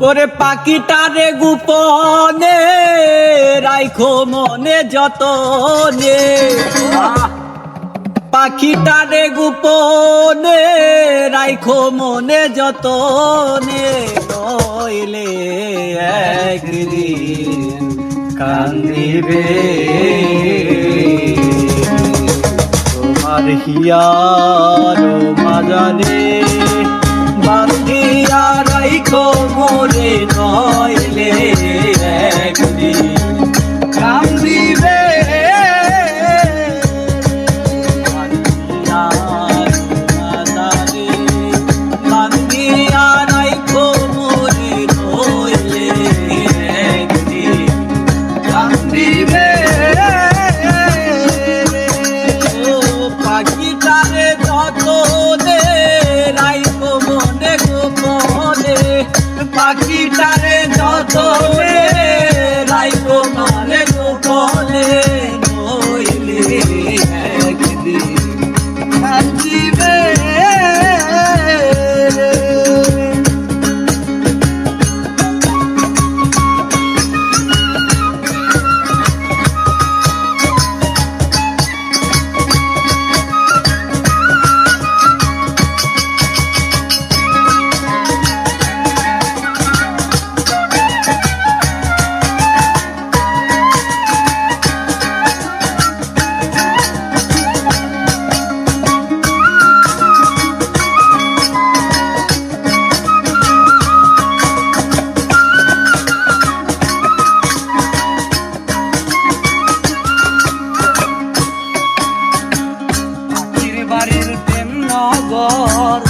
ওরে পাখিটারে গোপনে রাইখো মনে যতনে। পাখিটারে গোপনে রাইখো মনে যতনে। নইলে একদিন কান্দিবে। তোমার হিয়ার মাজানে লিখো মোরে নয়লে একদিন। পাখিটারে যত amor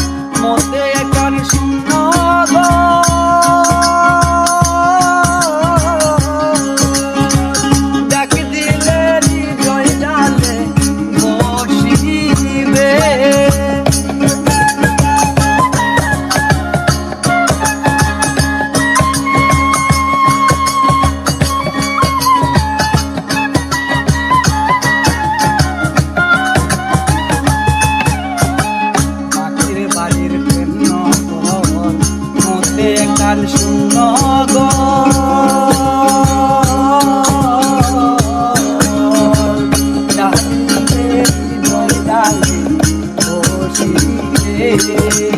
Yeah.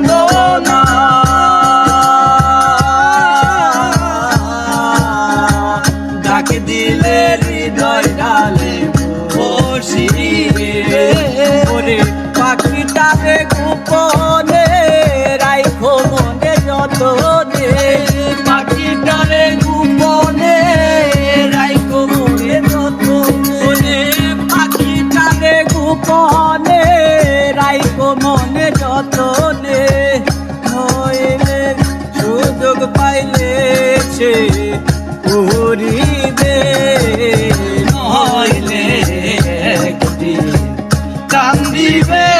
He's.